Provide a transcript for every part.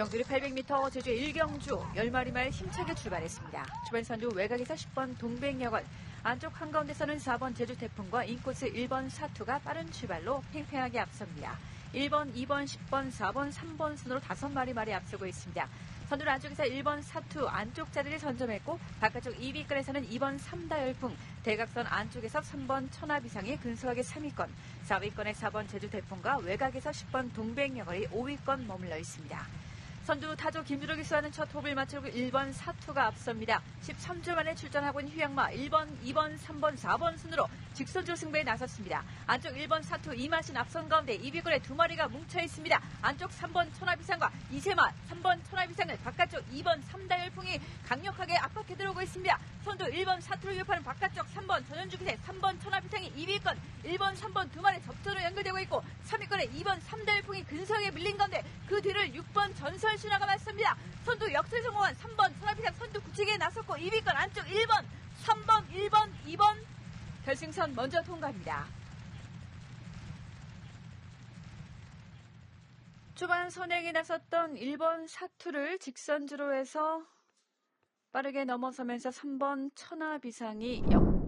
경주리 800m 제주 1경주 10마리 말 힘차게 출발했습니다. 주변 선두 외곽에서 10번 동백여관, 안쪽 한가운데서는 4번 제주 태풍과 인코스 1번 사투가 빠른 출발로 팽팽하게 앞섭니다. 1번, 2번, 10번, 4번, 3번 순으로 5마리 말이 앞서고 있습니다. 선두 안쪽에서 1번 사투 안쪽 자리를 선점했고 바깥쪽 2위권에서는 2번 삼다열풍 대각선 안쪽에서 3번 천하비상이 근소하게 3위권 4위권에 4번 제주 태풍과 외곽에서 10번 동백여걸이 5위권 머물러 있습니다. 선두 타조 김주록이 수하는 첫 호흡을 마치고 1번 사투가 앞섭니다. 13주 만에 출전하고 있는 휴양마 1번, 2번, 3번, 4번 순으로 직선조 승부에 나섰습니다. 안쪽 1번 사투 이마신 앞선 가운데 2위권에 두 마리가 뭉쳐 있습니다. 안쪽 3번 천하비상과 이세마 3번 천하비상을 바깥쪽 2번 삼다열풍이 강력하게 압박해 들어오고 있습니다. 선두 1번 사투를 위협하는 바깥쪽 3번 전현주 기세 3번 천하비상이 2위권 1번, 3번 두 마리 접전으로 연결되고 있고 3위권에 2번 삼다열풍이 근소하게 밀린 건데 그 뒤를 6번 전설 신화가 맞습니다. 선두 역세 성공한 3번 천하비상 선두 굳히기에 나섰고 2위권 안쪽 1번, 3번, 1번, 2번 결승선 먼저 통과합니다. 초반 선행에 나섰던 1번 사투를 직선주로 해서 빠르게 넘어서면서 3번 천하비상이 역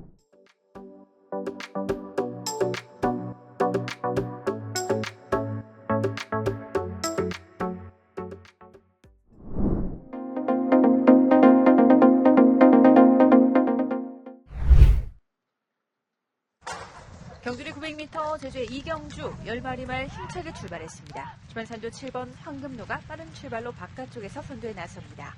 900m 제주의 이경주 10마리 말 힘차게 출발했습니다. 주변선두 7번 황금노가 빠른 출발로 바깥쪽에서 선두에 나섭니다.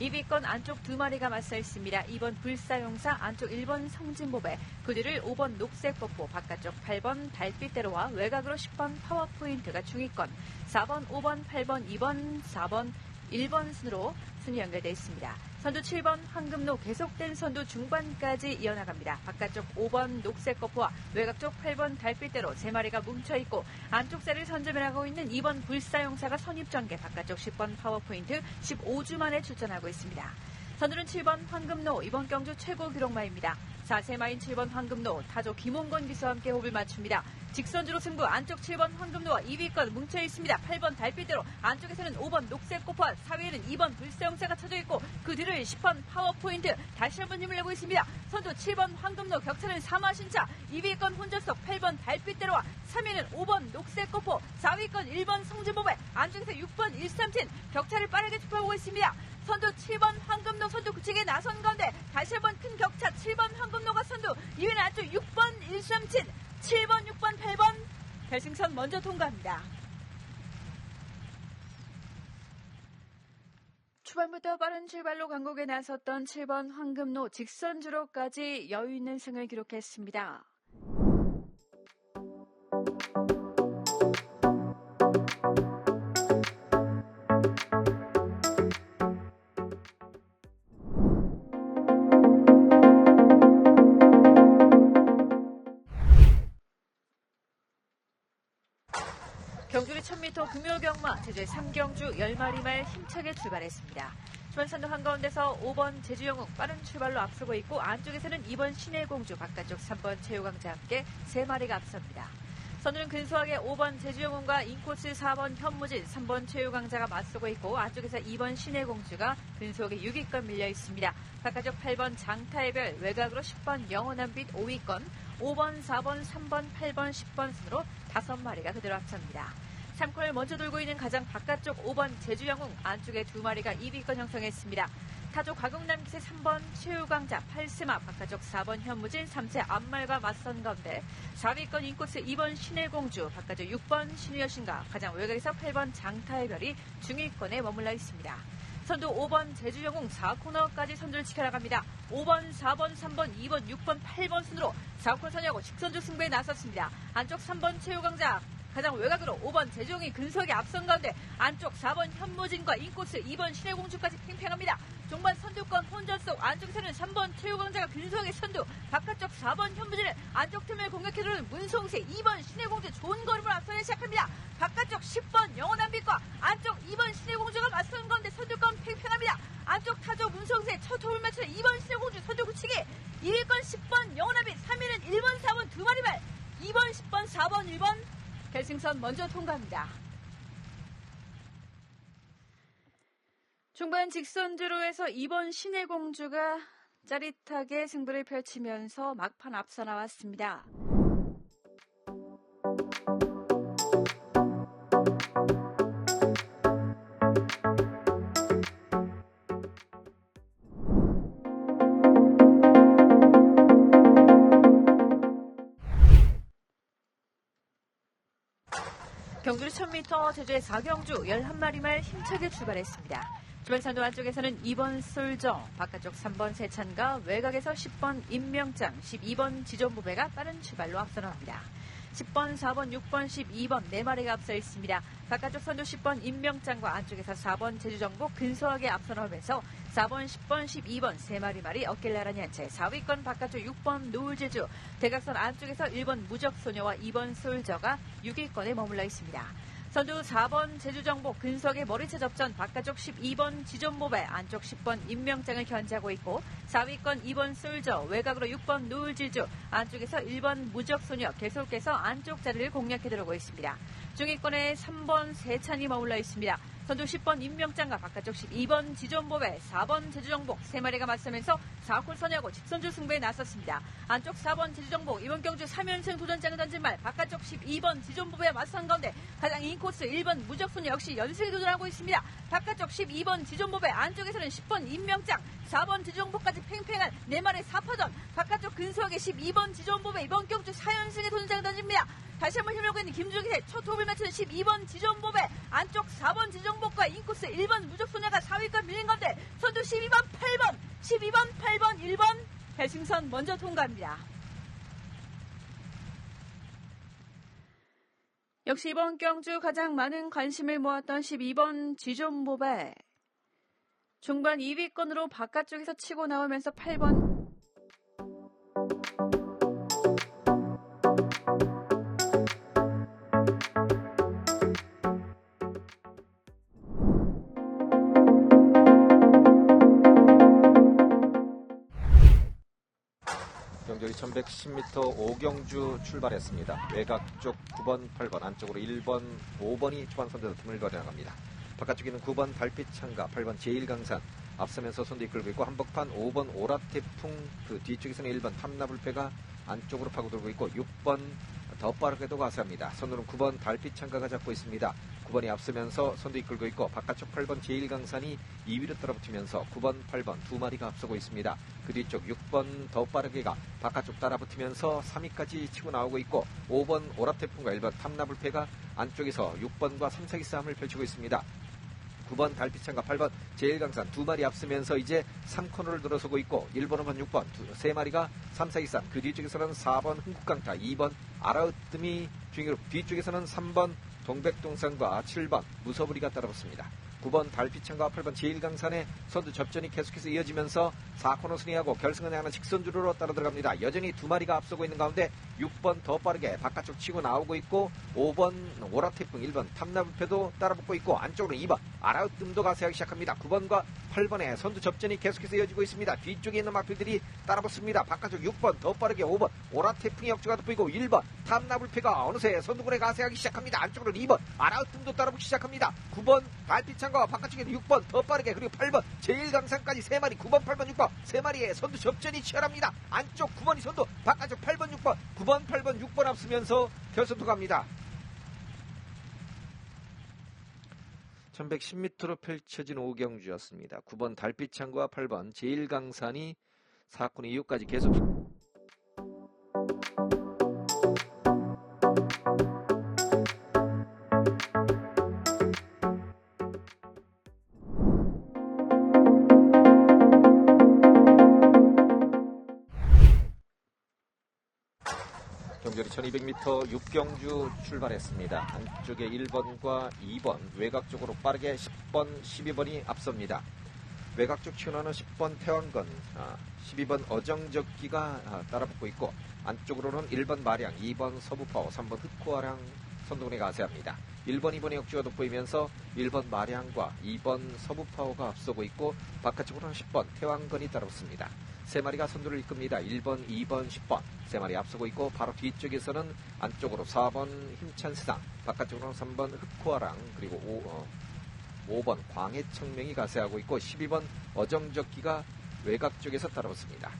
2위권 안쪽 두 마리가 맞서 있습니다. 2번 불사용사 안쪽 1번 성진보배 그 뒤를 5번 녹색뽀뽀 바깥쪽 8번 달빛대로와 외곽으로 10번 파워포인트가 중위권 4번 5번 8번 2번 4번 1번 순으로 순위 연결되어 있습니다. 선두 7번 황금로 계속된 선두 중반까지 이어나갑니다. 바깥쪽 5번 녹색 거포와 외곽 쪽 8번 달빛대로 세 마리가 뭉쳐있고 안쪽 자리를 선점해 나가고 있는 2번 불사용사가 선입전개 바깥쪽 10번 파워포인트 15주 만에 출전하고 있습니다. 선두는 7번 황금로 이번 경주 최고 기록마입니다. 4세마인 7번 황금로 타조 김홍건 기수와 함께 호흡을 맞춥니다. 직선주로 승부 안쪽 7번 황금로와 2위권 뭉쳐 있습니다. 8번 달빛대로 안쪽에서는 5번 녹색 꽃파 4위에는 2번 불세영사가 쳐져 있고 그 뒤를 10번 파워포인트 다시 한번 힘을 내고 있습니다. 선두 7번 황금로 격차는 3마신차 2위권 혼자석 8번 달빛대로와 3위는 5번 녹색 꽃포 4위권 1번 성진보배 안쪽에서 6번 137 격차를 빠르게 좁혀오고 있습니다. 선두 7번 황금로 선두 구치기에 나선 가운데 다시 한번 큰 격차 7번 황금로가 선두 2위는 안쪽 6번 137 7번 6번 8번 결승선 먼저 통과합니다. 초반부터 빠른 출발로 강곡에 나섰던 7번 황금로 직선 주로까지 여유 있는 승을 기록했습니다. 금요경마 제주의 3경주 10마리 말 힘차게 출발했습니다. 주변선두 한가운데서 5번 제주영웅 빠른 출발로 앞서고 있고 안쪽에서는 2번 신해공주 바깥쪽 3번 최우강자 함께 3마리가 앞섭니다. 선두는 근소하게 5번 제주영웅과 인코스 4번 현무진, 3번 최우강자가 맞서고 있고 안쪽에서 2번 신해공주가 근소하게 6위권 밀려 있습니다. 바깥쪽 8번 장타의별, 외곽으로 10번 영원한 빛 5위권, 5번, 4번, 3번, 8번, 10번 순으로 5마리가 그대로 앞섭니다. 3코를 먼저 돌고 있는 가장 바깥쪽 5번 제주영웅 안쪽에 두 마리가 2위권 형성했습니다. 타조 가공남기세 3번 최우광자 8스마 바깥쪽 4번 현무진 3세 앞말과 맞선 가운데 4위권 인코스 2번 신해공주 바깥쪽 6번 신우여신과 가장 외곽에서 8번 장타의 별이 중위권에 머물러 있습니다. 선두 5번 제주영웅 4코너까지 선두를 지켜나갑니다. 5번, 4번, 3번, 2번, 6번, 8번 순으로 4코 선하고 직선주 승부에 나섰습니다. 안쪽 3번 최우광자 가장 외곽으로 5번 제주용이 근석에 앞선 가운데 안쪽 4번 현무진과 인코스 2번 신해공주까지 팽팽합니다. 종반 선두권 혼전 속 안쪽에서는 3번 최우광자가 근석의 선두 바깥쪽 4번 현무진을 안쪽 틈을 공격해 들어오는 문송세 2번 신해공주 좋은 걸음을 앞서기 시작합니다. 바깥쪽 10번 영원한빛과 안쪽 2번 신해공주가 맞선 가운데 선두권 팽팽합니다. 안쪽 타조 문성세 첫 호흡을 맞추는 2번 신해공주 선두 굳히기 1위권 10번 영원한빛 3위는 1번 4번 두 마리발 2번 10번 4번 1번 결승선 먼저 통과합니다. 중반 직선주로 해서 2번 신의 공주가 짜릿하게 승부를 펼치면서 막판 앞서 나왔습니다. 경주로 1000m 제주의 4경주 11마리 말 힘차게 출발했습니다. 주변산도 안쪽에서는 2번 솔정, 바깥쪽 3번 세찬과 외곽에서 10번 임명장, 12번 지존부배가 빠른 출발로 앞서 나갑니다. 10번, 4번, 6번, 12번 네 마리가 앞서 있습니다. 바깥쪽 선두 10번 임명장과 안쪽에서 4번 제주정복 근소하게 앞서 나오면서 4번, 10번, 12번 세 마리 말이 어깨를 나란히 한 채 4위권 바깥쪽 6번 노을제주 대각선 안쪽에서 1번 무적소녀와 2번 솔저가 6위권에 머물러 있습니다. 선두 4번 제주정복 근석의 머리채 접전 바깥쪽 12번 지존모배 안쪽 10번 임명장을 견제하고 있고 4위권 2번 솔저 외곽으로 6번 노을지주 안쪽에서 1번 무적소녀 계속해서 안쪽 자리를 공략해 들어오고 있습니다. 중위권에 3번 세찬이 머물러 있습니다. 선두 10번 임명장과 바깥쪽 12번 지존보배 4번 제주정복 3마리가 맞서면서 4홀 선야고 직선주 승부에 나섰습니다. 안쪽 4번 제주정복 이번 경주 3연승 도전장을 던진 말 바깥쪽 12번 지존보배와 맞선 가운데 가장 인코스 1번 무적소녀 역시 연승에 도전하고 있습니다. 바깥쪽 12번 지존보배 안쪽에서는 10번 임명장 4번 지존보까지 팽팽한 4마리 4파전 바깥쪽 근소하게 12번 지존보배 이번 경주 4연승에 도전장을 던집니다. 다시 한번 힘을 있는 김주기의 첫 호흡을 맞추는 12번 지존보배 안쪽 4번 지존복과 인코스 1번 무적소녀가 4위권 밀린 건데 선두 12번 8번 12번 8번 1번 배승선 먼저 통과합니다. 역시 이번 경주 가장 많은 관심을 모았던 12번 지존보배 중반 2위권으로 바깥쪽에서 치고 나오면서 8번 경주리 1110m 오경주 출발했습니다. 외곽 쪽 9번, 8번, 안쪽으로 1번, 5번이 초반 선두에서 틈을 거려 나갑니다. 바깥쪽에는 9번 달빛창가, 8번 제1강산 앞서면서 손도 이끌고 있고 한복판 5번 오라태풍 그 뒤쪽에서는 1번 탐나불패가 안쪽으로 파고들고 있고 6번 더 빠르게도 가세합니다. 선두는 9번 달빛창가가 잡고 있습니다. 9번이 앞서면서 선두 이끌고 있고 바깥쪽 8번 제1강산이 2위로 따라붙으면서 9번, 8번 두 마리가 앞서고 있습니다. 그 뒤쪽 6번 더 빠르게가 바깥쪽 따라붙으면서 3위까지 치고 나오고 있고 5번 오라태풍과 1번 탐나불패가 안쪽에서 6번과 3, 4기 싸움을 펼치고 있습니다. 9번 달빛창과 8번 제1강산 두 마리 앞서면서 이제 3코너를 들어서고 있고 1번, 5번, 6번 두, 세 마리가 3, 4, 2, 3. 그 뒤쪽에서는 4번 흥국강타, 2번 아라으뜸이 중위로 뒤쪽에서는 3번 동백동산과 7번 무서부리가 따라붙습니다. 9번 달빛창과 8번 제1강산의 선두 접전이 계속해서 이어지면서 4코너 승리하고 결승을 향하는 직선주로로 따라 들어갑니다. 여전히 두 마리가 앞서고 있는 가운데 6번 더 빠르게 바깥쪽 치고 나오고 있고 5번 오라태풍 1번 탐나부패도 따라붙고 있고 안쪽으로 2번 아라우뜸도 가세하기 시작합니다. 9번과 8번의 선두 접전이 계속해서 이어지고 있습니다. 뒤쪽에 있는 마필들이 따라붙습니다. 바깥쪽 6번 더 빠르게 5번 오라태풍의 역주가 돋보이고 1번 탐나불패가 어느새 선두군에 가세하기 시작합니다. 안쪽으로 2번 아라우뜸도 따라붙기 시작합니다. 9번 달빛창과 바깥쪽에는 6번 더 빠르게 그리고 8번 제1강산까지 3마리 9번 8번 6번 3마리의 선두 접전이 치열합니다. 안쪽 9번이 선두 바깥쪽 8번 6번 9번 8번 6번 앞서면서 결선투 갑니다. 1110m로 펼쳐진 오경주였습니다. 9번 달빛창과 8번 제1강산이 4군 이후까지 계속 1200m 육경주 출발했습니다. 안쪽에 1번과 2번 외곽 쪽으로 빠르게 10번, 12번이 앞섭니다. 외곽 쪽 치고나는 10번 태왕건, 아, 12번 어정적기가 아, 따라붙고 있고 안쪽으로는 1번 마량, 2번 서부파워, 3번 흑호아랑 선동군에 가세합니다. 1번, 2번의 역주가 돋보이면서 1번 마량과 2번 서부파워가 앞서고 있고 바깥쪽으로는 10번 태왕건이 따라붙습니다. 세 마리가 선두를 이끕니다. 1번, 2번, 10번. 세 마리 앞서고 있고 바로 뒤쪽에서는 안쪽으로 4번 힘찬 세상, 바깥쪽으로는 3번 흑호아랑 그리고 5, 어, 5번 광해청명이 가세하고 있고 12번 어정적기가 외곽 쪽에서 따라붙습니다.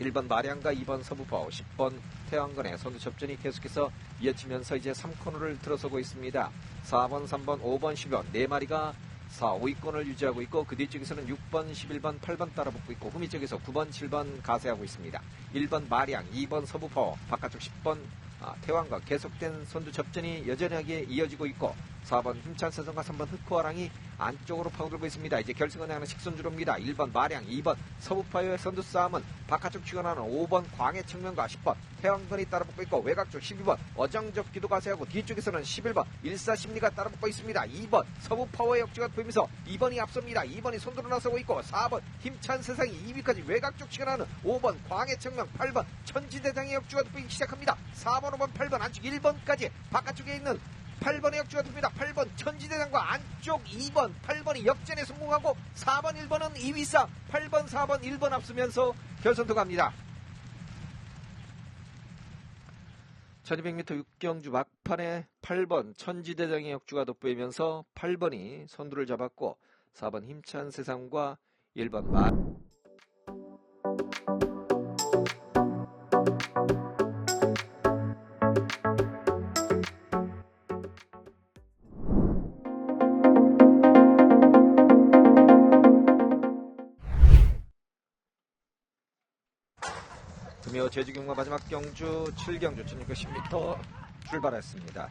1번 마량과 2번 서부파워, 10번 태왕건의 선두 접전이 계속해서 이어지면서 이제 3코너를 들어서고 있습니다. 4번, 3번, 5번, 10번 네 마리가 4, 5위권을 유지하고 있고 그 뒤쪽에서는 6번, 11번, 8번 따라붙고 있고 후미 쪽에서 9번, 7번 가세하고 있습니다. 1번 마량, 2번 서부파워, 바깥쪽 10번 아, 태왕과 계속된 선두 접전이 여전하게 이어지고 있고 4번 힘찬 세선과 3번 흑호아랑이 안쪽으로 파고들고 있습니다. 이제 결승을 향하는 식선주로입니다. 1번 마량, 2번 서부파이어의 선두 싸움은 바깥쪽 치고 나는 5번 광해 측면과 10번 태왕건이 따라붙고 있고 외곽쪽 12번 어정적 기도 가 세하고 뒤쪽에서는 11번 일사심리가 따라붙고 있습니다. 2번 서부파워의 역주가 보이면서 2번이 앞섭니다. 2번이 손들어 나서고 있고 4번 힘찬 세상이 2위까지 외곽쪽 치고나는 5번 광해 측면 8번 천지대장의 역주가 보이기 시작합니다. 4번, 5번, 8번 안쪽 1번까지 바깥쪽에 있는 8번의 역주가 됩니다. 8번 천지대장과 안쪽 2번 8번이 역전에 성공하고 4번 1번은 2위 싸움 8번 4번 1번 앞서면서 결선 도 갑니다. 1200m 육경주 막판에 8번 천지대장의 역주가 돋보이면서 8번이 선두를 잡았고 4번 힘찬 세상과 1번 마 금요 제주 경마 마지막 경주 7경주 1610m 출발했습니다.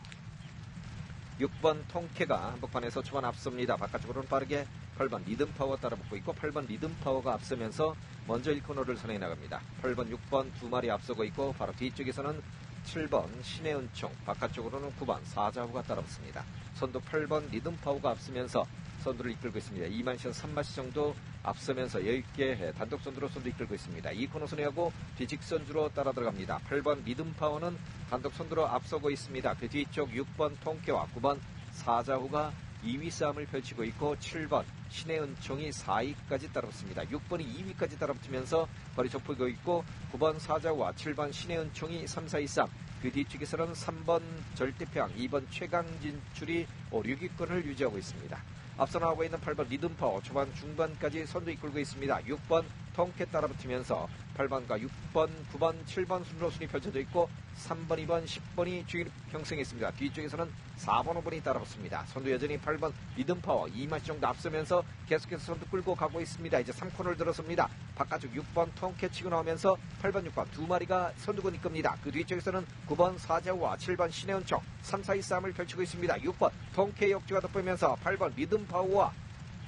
6번 통케가 한복판에서 초반 앞섭니다. 바깥쪽으로는 빠르게 8번 리듬파워 따라붙고 있고 8번 리듬파워가 앞서면서 먼저 1코너를 선행해 나갑니다. 8번, 6번 두 마리 앞서고 있고 바로 뒤쪽에서는 7번 신혜은총 바깥쪽으로는 9번 사자후가 따라붙습니다. 선두 8번 리듬파워가 앞서면서 선두를 이끌고 있습니다. 2만시 3마시 정도 앞서면서 여유있게 단독 선두로 선두 이끌고 있습니다. 2코너 선회하고 뒤직 선주로 따라 들어갑니다. 8번 리듬파워는 단독 선두로 앞서고 있습니다. 그 뒤쪽 6번 통케와 9번 사자후가 2위 싸움을 펼치고 있고 7번 신혜은총이 4위까지 따라붙습니다. 6번이 2위까지 따라붙으면서 거리 좁히고 있고 9번 사자후와 7번 신혜은총이 3, 4위 싸움 그 뒤쪽에서는 3번 절대평, 2번 최강 진출이 5, 6위권을 유지하고 있습니다. 앞서 나오고 있는 8번 리듬파워 초반 중반까지 선두 이끌고 있습니다. 6번 통케 따라붙으면서 8번과 6번, 9번, 7번 순으로 순위 펼쳐져 있고 3번, 2번, 10번이 주인 형성했습니다. 뒤쪽에서는 4번, 5번이 따라붙습니다. 선두 여전히 8번 리듬파워 2마시 정도 앞서면서 계속해서 선두 끌고 가고 있습니다. 이제 3코너를 들어섭니다. 바깥쪽 6번 통케 치고 나오면서 8번, 6번 두 마리가 선두권 이끕니다. 그 뒤쪽에서는 9번 사자우와 7번 신혜원총 3, 4위 싸움을 펼치고 있습니다. 6번 통케 역주가 돋보이면서 8번 리듬파워와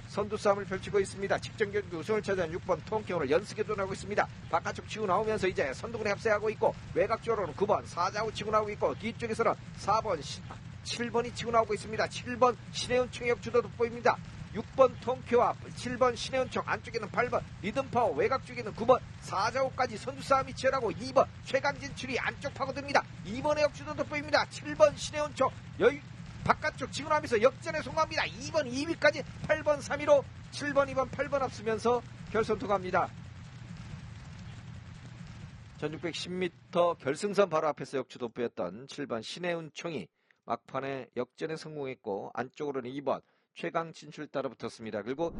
선두 싸움을 펼치고 있습니다. 직전 경기 우승을 차지한 6번 통케 오늘 연습에 도나고 있습니다. 바깥쪽 치고 나오면서 이제 선두군에 합세하고 있고 외곽쪽으로는 9번 사자우 치고 나오고 있고 뒤쪽에서는 4번 7번이 치고 나오고 있습니다. 7번 신혜원 총역 주도 돋보입니다. 6번 통케와 7번 신혜원총 안쪽에는 8번 리듬파워 외곽 쪽에는 9번 사자호까지 선두 싸움이 치열하고 2번 최강 진 출이 안쪽 파고듭니다. 2번의 역주도 돋보입니다. 7번 신혜원총 여유 바깥쪽 나면서 역전에 성공합니다. 2번 2위까지 8번 3위로 7번 2번 8번 앞서면서 결선 통합니다. 1610m 결승선 바로 앞에서 역주 돋보였던 7번 신혜운 총이 막판에 역전에 성공했고 안쪽으로는 2번 최강 진출 따라 붙었습니다. 그리고